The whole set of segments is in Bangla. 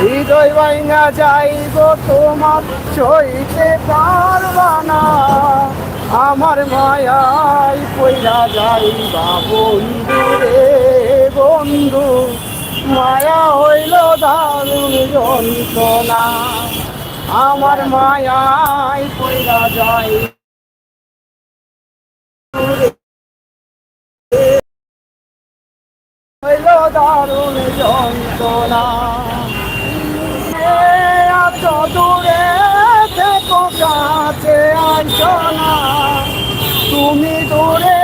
হৃদয় ভাঙা যাইব তোমার সইতে পারবা না। আমার মায়াই পইরা যাইবা বন্ধু রে বন্ধু। মায়া হইল দারুণ যন্ত্রণা। আমার মায়াই পইরা যাই হইল দারুণ যন্ত্রণা। তুমি দূরে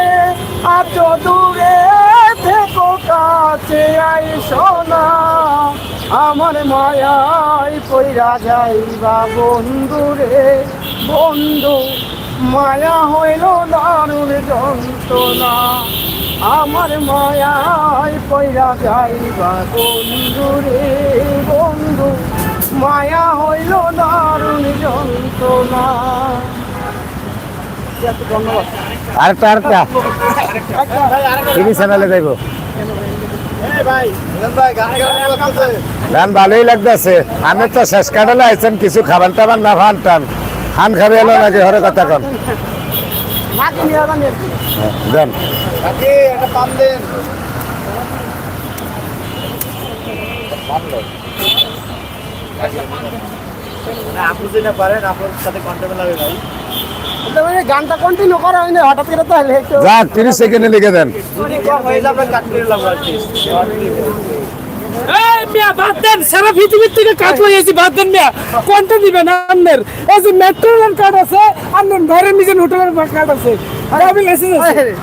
এত দূরে থেকো, কাছে আইসো না আমার মায়াই পইরা যাইবা বন্ধু রে, বন্ধু, মায়া হইল দারুণ যন্ত্রণা। আমার মায়াই পইরা যাইবা বন্ধু রে, বন্ধু, মায়া হইল দারুণ যন্ত্রণা। আরেকটা আরেকটা। টিভি চ্যানেলে যাইব। গান ভালোই লাগতেছে। আমি তো শেষ কাটালে আইছেন, কিছু খাবার টাবার না ফান টান। খান খাবে এলো নাকি হরে কথা কন। দেন। আপনি না পারেন, আপনার সাথে কন্ট্যাক্ট লাগবে ভাই। গানটা কন্টিনিউ করা হয়নি হঠাৎ করে তাহলে একটু। তিরিশ সেকেন্ডে লিখে দেন। এই মিয়া বাদ দেন সারা পৃথিবীর থেকে কাজ হয়েছি বাদ দেন মিয়া। কোনটা দিবেন আপনার এই যে মেট্রোর কার্ড আছে আপনার বাইরে নিজের হোটেলের কার্ড আছে।